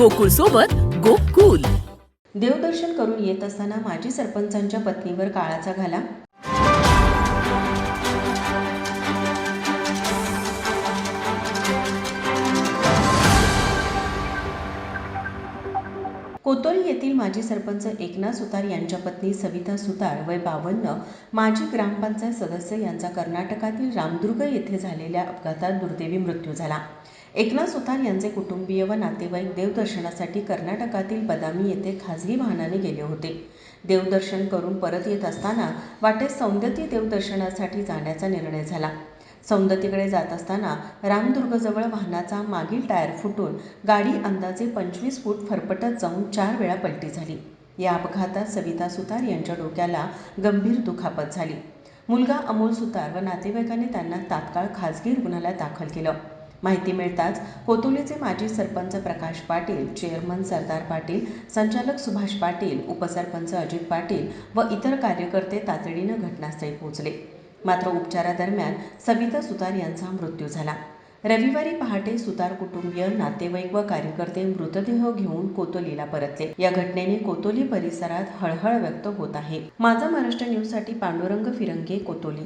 गोकुळ सोबत गोकुल. देवदर्शन करून येत असताना माजी सरपंचांच्या पत्नीवर काळाचा घाला. कोतोली येथील माजी सरपंच एकनाथ सुतार यांच्या पत्नी सविता सुतार वय बावन्न माजी ग्रामपंचायत सदस्य यांचा कर्नाटकातील रामदुर्ग येथे झालेल्या अपघातात दुर्दैवी मृत्यू झाला. एकनाथ सुतार यांचे कुटुंबीय व नातेवाईक देवदर्शनासाठी कर्नाटकातील बदामी येथे खाजगी वाहनाने गेले होते. देवदर्शन करून परत येत असताना वाटेत सौंदती देवदर्शनासाठी जाण्याचा निर्णय झाला. सौंदतीकडे जात असताना रामदुर्गजवळ वाहनाचा मागील टायर फुटून गाडी अंदाजे पंचवीस फूट फरफटत जाऊन चार वेळा पलटी झाली. या अपघातात सविता सुतार यांच्या डोक्याला गंभीर दुखापत झाली. मुलगा अमोल सुतार व नातेवाईकांनी त्यांना तात्काळ खाजगी रुग्णालयात दाखल केलं. माहिती मिळताच कोतोलीचे माजी सरपंच प्रकाश पाटील चेअरमन सरदार पाटील संचालक सुभाष पाटील उपसरपंच अजित पाटील व इतर कार्यकर्ते तातडीनं घटनास्थळी पोहोचले. मात्र उपचारादरम्यान सविता सुतार यांचा मृत्यू झाला. रविवारी पहाटे सुतार कुटुंबीय नातेवाईक व कार्यकर्ते मृतदेह घेऊन कोतोलीला परतले. या घटनेने कोतोली परिसरात हळहळ व्यक्त होत आहे. माझा महाराष्ट्र न्यूजसाठी पांडुरंग फिरंगे कोतोली.